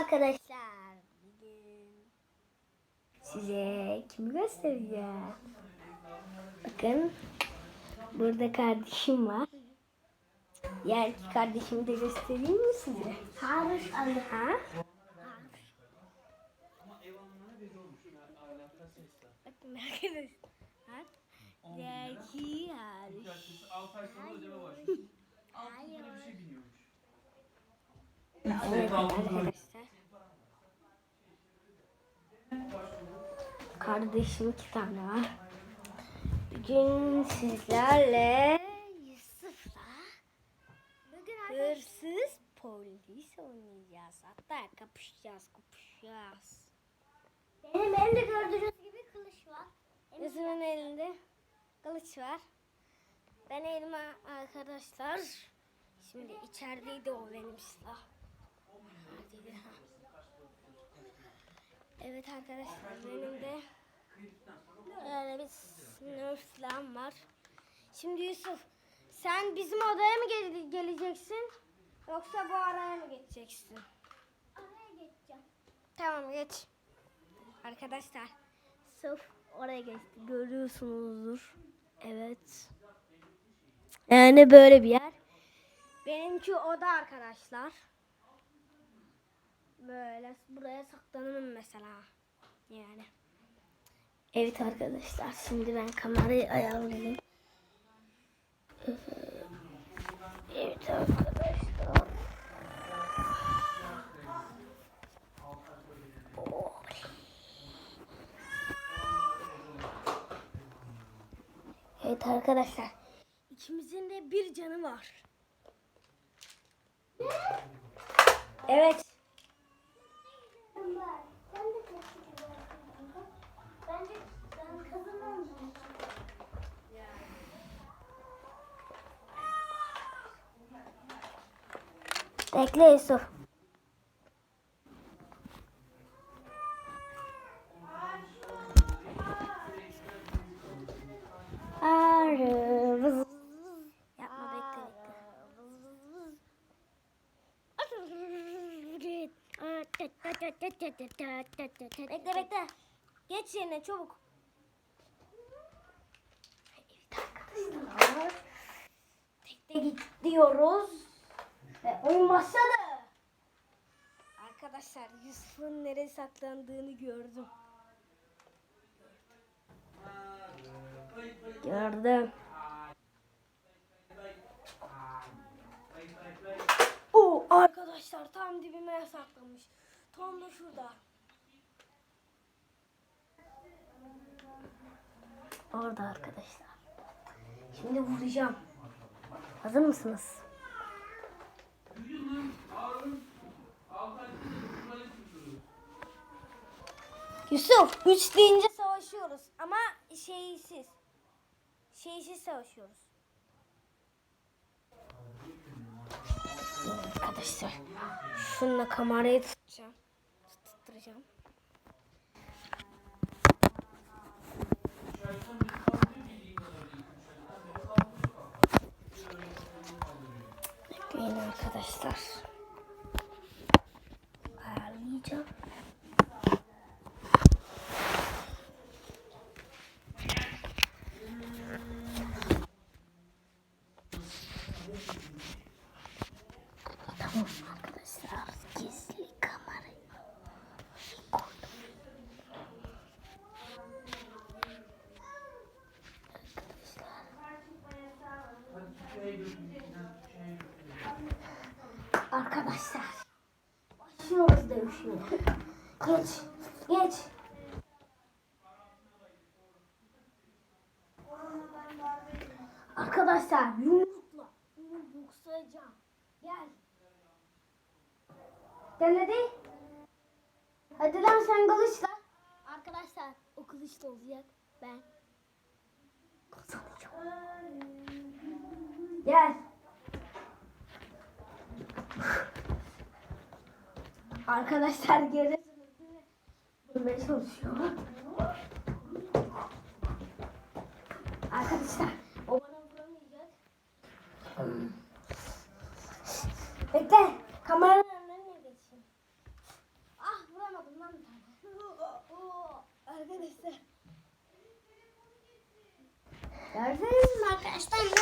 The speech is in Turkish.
arkadaşlar. Bugün size kimi göstereceğim? Bakın burada kardeşim var. Diğer iki kardeşimi de göstereyim mi size? Harus Ali. Ha? Bakın arkadaşlar. Diğer iki Harus. 6 ay sonra ödeme başlıyor. 6 lira bir şey biniyormuş. Evet arkadaşlar. Kardeşim iki tane var. Bugün sizlerle Yusuf'la hırsız polis oynayacağız. Hatta kapışacağız, kapışacağız. Benim elimde gördüğünüz gibi kılıç var. Yusuf'un elinde kılıç var. Ben elime arkadaşlar. Şimdi içerideydi o benim silah. Neredeydi? Evet arkadaşlar benim de öyle bir silahım var. Şimdi Yusuf sen bizim odaya mı gel- geleceksin yoksa bu araya mı geçeceksin? Araya geçeceğim. Tamam geç. Arkadaşlar Yusuf oraya geçti görüyorsunuzdur. Evet. Yani böyle bir yer. Benimki oda arkadaşlar. Böyle buraya saklanırım mesela. Yani. Evet arkadaşlar şimdi ben kamerayı ayarlayayım. Evet arkadaşlar. Evet arkadaşlar. İkimizin de bir canı var. Evet. Ben de Ben de kaçırıyorum. Bence ben kazanamam. Bekle Yusuf. Arı. Yapma bekle bekle. Bekle bekle. Geç yerine çabuk. Evet arkadaşlar. Tekte gidiyoruz. Ve oyun başladı. Arkadaşlar Yusuf'un nereye saklandığını gördüm. Gördüm. Oo arkadaşlar tam dibime saklamış. Tam da şurada. Orada arkadaşlar. Şimdi vuracağım. Hazır mısınız? Yılın ağrım 6 ay sonra burayı tutuyoruz. Yusuf, üç deyince savaşıyoruz ama şeysiz. Şeysiz savaşıyoruz. Arkadaşlar, şununla kamerayı tutacağım. Tutturacağım. Bekleyin arkadaşlar. Ayarlayacağım. Tamam arkadaşlar gizli kamerayı koydum. Arkadaşlar başlıyoruz dövüşmeye. Geç, geç. Arkadaşlar yumrukla, yumruklayacağım. Gel. Gel hadi. Hadi lan sen kılıçla. Arkadaşlar o kılıçla olacak. Ben kazanacağım. Gel. Arkadaşlar geri bulmaya çalışıyor. Arkadaşlar o bana vuramayacak. Bekle kameranın önüne geçeyim. Ah vuramadım lan bir tane. Arkadaşlar. Gördünüz arkadaşlar?